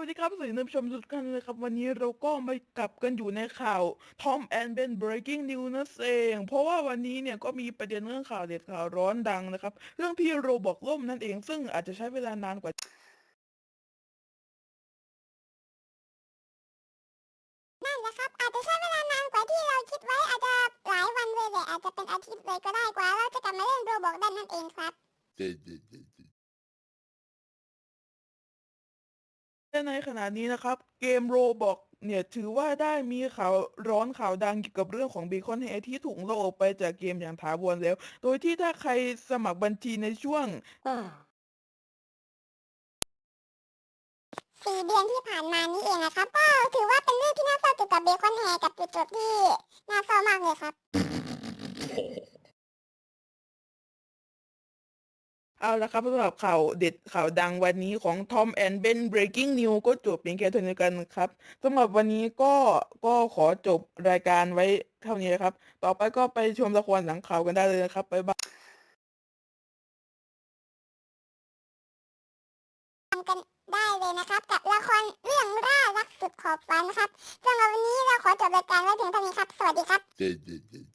วัสดีครับสวัสดีท่านผู้ชมทุกท่านเลยครับ วันนี้เราก็มากลับกันอยู่ในข่าว Tom and Ben breaking news นั่นเอง เพราะว่าวันนี้เนี่ยก็มีประเด็นเรื่องข่าวเด็ดข่าวร้อนดังนะครับ เรื่องที่โรบอกล่มนั่นเอง ซึ่งอาจจะใช้เวลานานกว่านั่นแหละครับ อาจจะใช้เวลานานกว่าที่เราคิดไว้ อาจจะหลายวันเลยแหละอาจจะเป็นอาทิตย์เลยก็ได้กว่าเราจะกลับมาเล่นโรบอกได้นั่นเองครับ และในขณะนี้นะครับ เกมโรบอกเนี่ยถือว่าได้มีข่าวร้อนข่าวดังเกี่ยวกับเรื่องของเบคอนเฮที่ถูกลบออกไปจากเกมอย่างถาวรแล้ว โดยที่ถ้าใครสมัครบัญชีในช่วงสี่เดือนที่ผ่านมานี้เองนะครับ ก็ถือว่าเป็นเรื่องที่น่าเศร้าเกี่ยวกับเบคอนแฮกับจุดจบที่น่าเศร้ามากเลยครับ เอาละครับสำหรับข่าวเด็ดข่าวดังวันนี้ของ Tom and Ben Breaking News ก็จบเพียงแค่เท่านี้กันครับสำหรับวันนี้ก็ก็ขอจบรายการไว้เท่านี้นะครับ ต่อไปก็ไปชมละครหลังข่าวกันได้เลยนะครับ บ๊ายบายทำกันได้เลยนะครับ กับละครเรื่องร่ารักสุดขอบฟ้านะครับสำหรับวันนี้เราขอจบรายการไว้เพียงเท่านี้ครับ สวัสดีครับ Did, did, did,